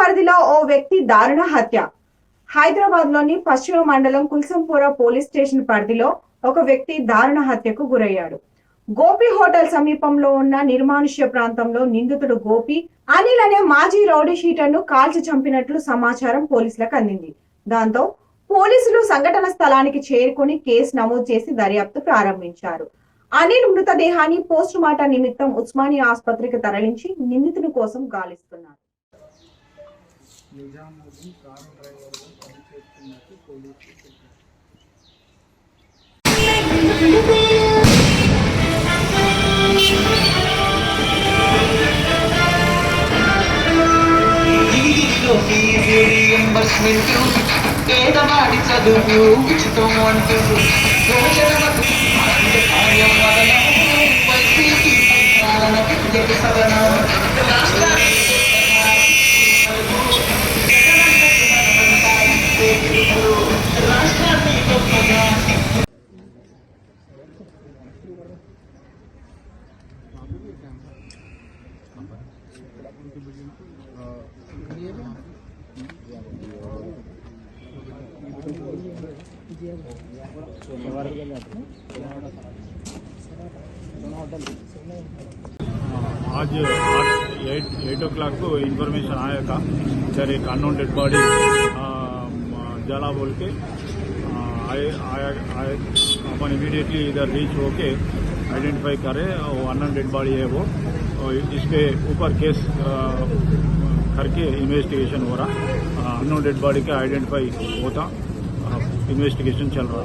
పరిధిలో ఓ వ్యక్తి దారుణ హత్య. హైదరాబాద్లోని పశ్చిమ మండలం కుల్సంపూర పోలీస్ స్టేషన్ పరిధిలో ఒక వ్యక్తి దారుణ హత్యకు గురయ్యాడు. గోపి హోటల్ సమీపంలో ఉన్న నిర్మానుష్య ప్రాంతంలో నిందితుడు గోపి అనిల్ అనే మాజీ రౌడీ షీటర్ను కాల్చి చంపినట్లు సమాచారం పోలీసులకు అందింది. దాంతో పోలీసులు సంఘటన స్థలానికి చేరుకుని కేసు నమోదు చేసి దర్యాప్తు ప్రారంభించారు. అనిల్ మృతదేహాన్ని పోస్టుమార్టం నిమిత్తం ఉస్మానియా ఆసుపత్రికి తరలించి నిందితుని కోసం గాలిస్తున్నారు నిజాముద్దీన్ కారు డ్రైవర్గా పనిచేస్తున్నట్టు పోలీసులు తెలిపారు ఇంగ్లీష్లో ఫీజు రియంబర్స్మెంట్ పేదవాడి చదువు ఉచితం అంటూ యోజనలకు కార్యం వదనం వైసీపీ పరిపాలన జగ సదనం రాష్ట్రానికి आज आठ एट एट ओ क्लॉक को इन्फॉर्मेशन आया था इधर एक अननोन डेड बॉडी जला बोल के आए अपन इमीडिएटली इधर रीच होके आइडेंटिफाई करे वो अनन डेड बॉडी है वो। और इसके ऊपर केस करके इन्वेस्टिगेशन हो रहा। अननोन डेड बॉडी का आइडेंटिफाई होता। इन्वेस्टिगेशन चल रहा।